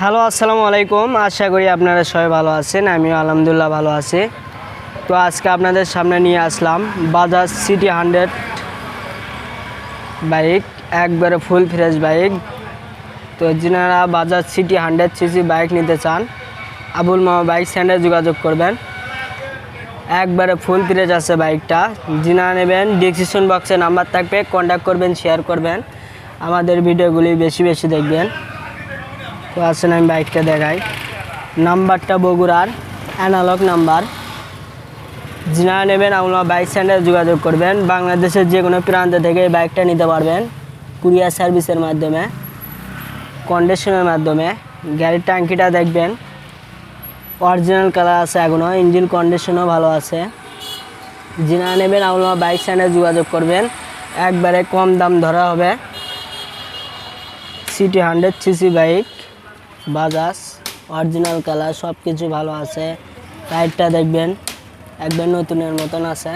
Hello, আসসালামু আলাইকুম। আশা করি আপনারা সবাই ভালো আছেন, আমিও আলহামদুলিল্লাহ ভালো আছি। তো আজকে আপনাদের সামনে নিয়ে আসলাম বাজাজ সিটি হান্ড্রেড বাইক একবারে ফুল ফ্রেশ বাইক তো যিনারা Bajaj CT hundred CC bike নিতে চান, আবুল মামা বাইক স্ট্যান্ডে যোগাযোগ করবেন। একবারে ফুল ফ্রেশ আছে বাইকটা যিনারা নেবেন ডিসক্রিপশন বক্সে নাম্বার থাকবে কন্ট্যাক্ট করবেন শেয়ার করবেন। আমাদের ভিডিওগুলি বেশি বেশি দেখবেন। তো আসেন আমি বাইকটা দেখাই। নাম্বারটা বগুড়ার অ্যানালগ নাম্বার। যিনারা নেবেন আপনারা বাইক সেন্টারে যোগাযোগ করবেন। বাংলাদেশের যে কোনো প্রান্ত থেকে এই বাইকটা নিতে পারবেন কুরিয়ার সার্ভিসের মাধ্যমে কন্ডিশনের মাধ্যমে। গাড়ির ট্যাঙ্কিটা দেখবেন অরিজিনাল কালার আছে এখনও ইঞ্জিন কন্ডিশনও ভালো আছে। যিনারা নেবেন আপনারা বাইক সেন্টারে যোগাযোগ করবেন। একবারে কম দাম ধরা হবে। CT hundred CC bike Bajaj original colour সব কিছু ভালো আছে। টায়ারটা দেখবেন একবার নতুনের মতন আছে।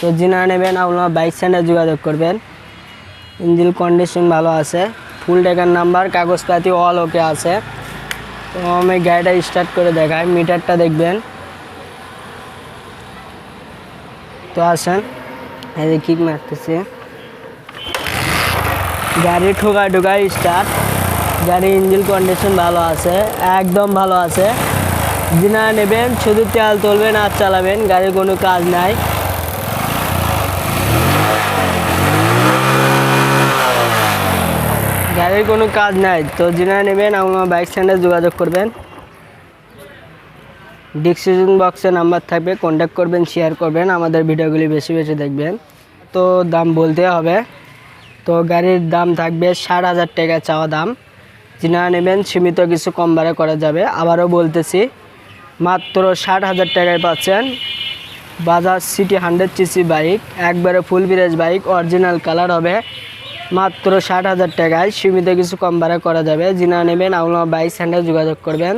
তো যিনারা নেবেন, আপনারা বাইক সেন্টারে যোগাযোগ করবেন। ইঞ্জিন কন্ডিশন ভালো আছে। ফুল টাকার নাম্বার কাগজপাতি অল ওকে আছে। তো আমি গাড়িটা স্টার্ট করে দেখাই মিটারটা দেখবেন। তো আসেন এই যে কিক মারতেছে। গাড়ি ঠোকায় ঠোকায় স্টার্ট গাড়ির ইঞ্জিন কন্ডিশন ভালো আছে, একদম ভালো আছে। যিনারা নেবেন, শুধু তেল তুলবেন আর চালাবেন, গাড়ির কোনো কাজ নাই। গাড়ির কোনো কাজ নাই, তো যিনারা নেবেন, আমার বাইক স্ট্যান্ডে যোগাযোগ করবেন। ডিসক্রিপশন বক্সে নাম্বার থাকবে কন্ট্যাক্ট করবেন শেয়ার করবেন, আমাদের ভিডিওগুলি বেশি বেশি দেখবেন। তো দাম বলতে হবে, তো গাড়ির দাম থাকবে ষাট হাজার টাকা চাওয়া দাম। যিনারা নেবেন, সীমিত কিছু কম বাড়ে করা যাবে। আবারও বলতেছি, মাত্র ষাট হাজার টাকায় পাচ্ছেন Bajaj CT hundred CC bike একবারে ফুল বিরেজ বাইক অরিজিনাল কালার হবে। মাত্র ষাট হাজার টাকায় সীমিত কিছু কম ভাড়া করা যাবে। যিনারা নেবেন আপনার বাইক স্ট্যান্ডে যোগাযোগ করবেন।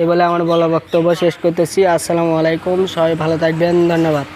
এই বলে আমার বলা বক্তব্য শেষ করতেছি। আসসালামু আলাইকুম, সবাই ভালো থাকবেন, ধন্যবাদ।